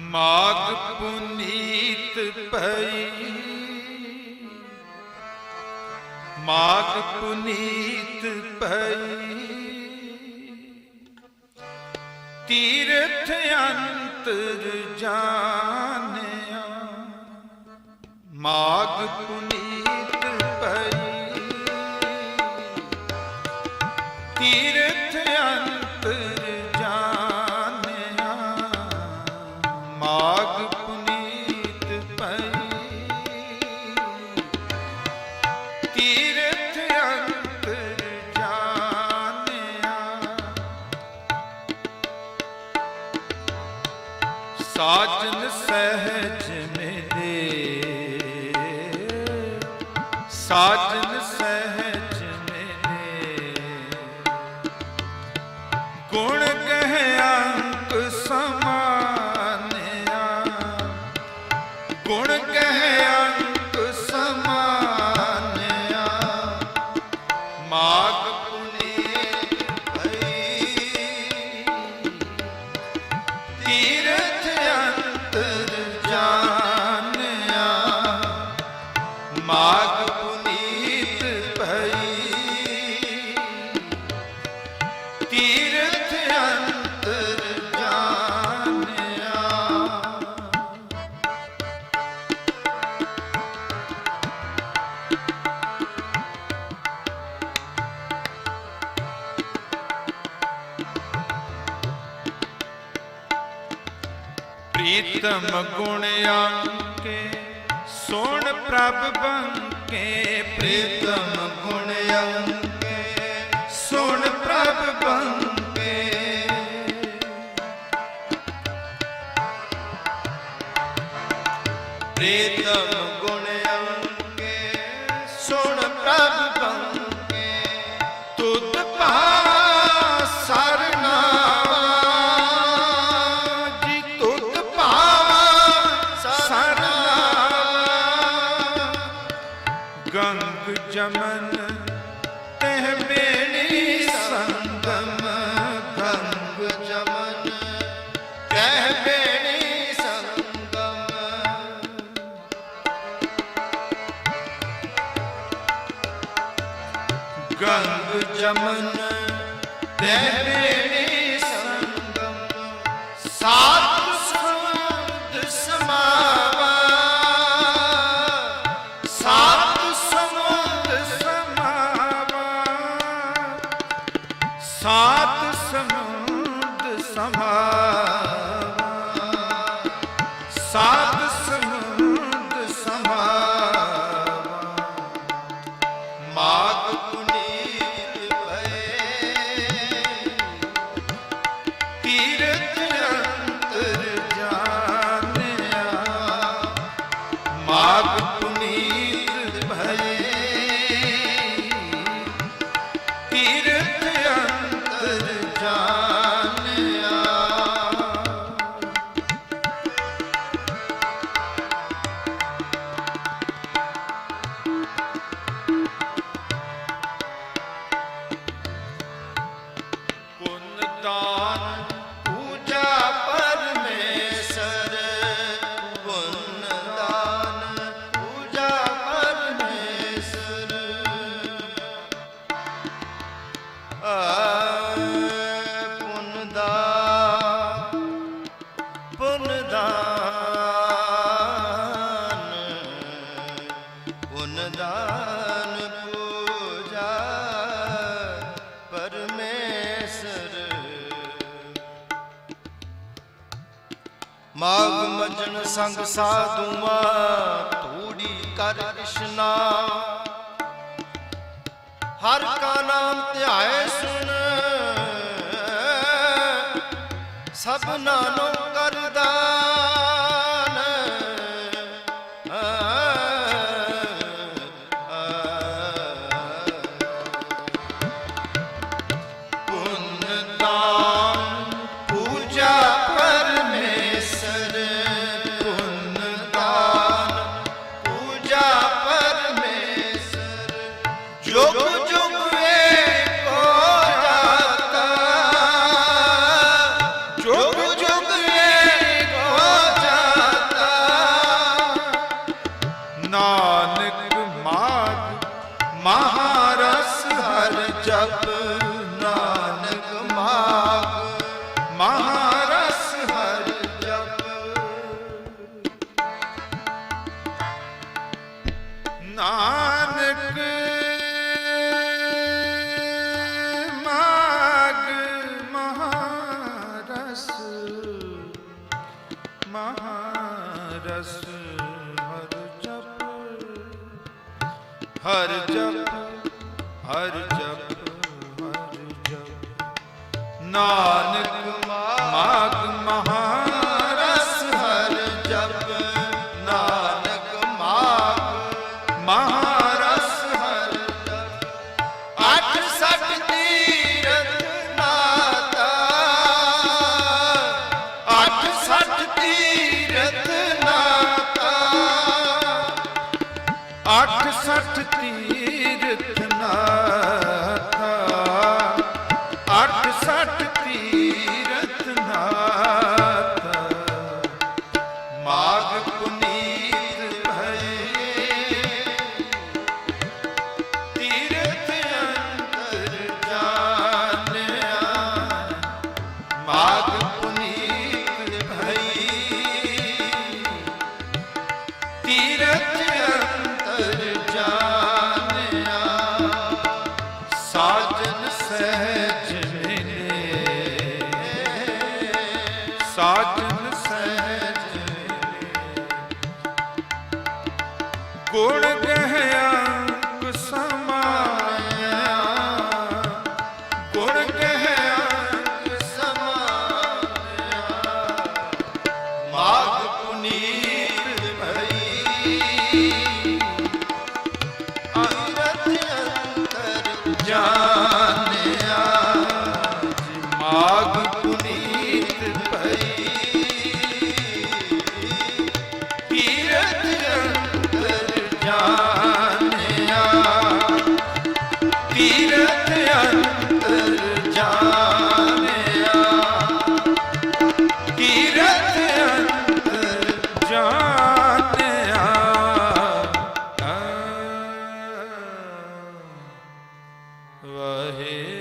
ਮਾਗ ਪੁਨੀਤ ਭਈ। ਮਾਗ ਪੁਨੀਤ ਭਈ। ਤੀਰਥ ਅੰਤਰ ਜਾਣਿਆ। ਮਾਗ ਪੁਨੀਤ ਸਾਜਨ ਸਹਿਜ ਪ੍ਰੀਤਮ ਗੁਣ ਅੰਕੇ ਸੋਣ ਪ੍ਰਭ ਬੰਕੇ। ਪ੍ਰੀਤਮ ਗੁਣ ਅੰਕੇ ਸੋਣ ਪ੍ਰਭ ਬੰਕੇ। ਗੰਗ ਗੰਗ ਕਹਿ ਬੇਣੀ ਸੰਗਮ। ਗੰਗ ਜਮਨ ਤਹਿ ਮੇਰੀ ਸੰਗਮ। ਸਾਧ ਸਾਤ ਸਮੁੰਦ ਸਮਾਵਾ 감사합니다. ਮਾਗ ਮਜਨ ਸੰਗ ਸਾਧੂਆਂ ਧੂੜੀ ਕਰ ਇਸ਼ਨਾ ਹਰ ਕਾ ਨਾਮ ਧਿਆਏ ਸੁਣ ਸਭਨਾ ਨੂੰ ਜਪ ਨਾਨਕ ਮਾਗ ਮਹਾਰਸ ਸਾਜਨ ਵਾਹਿਗੁਰੂ।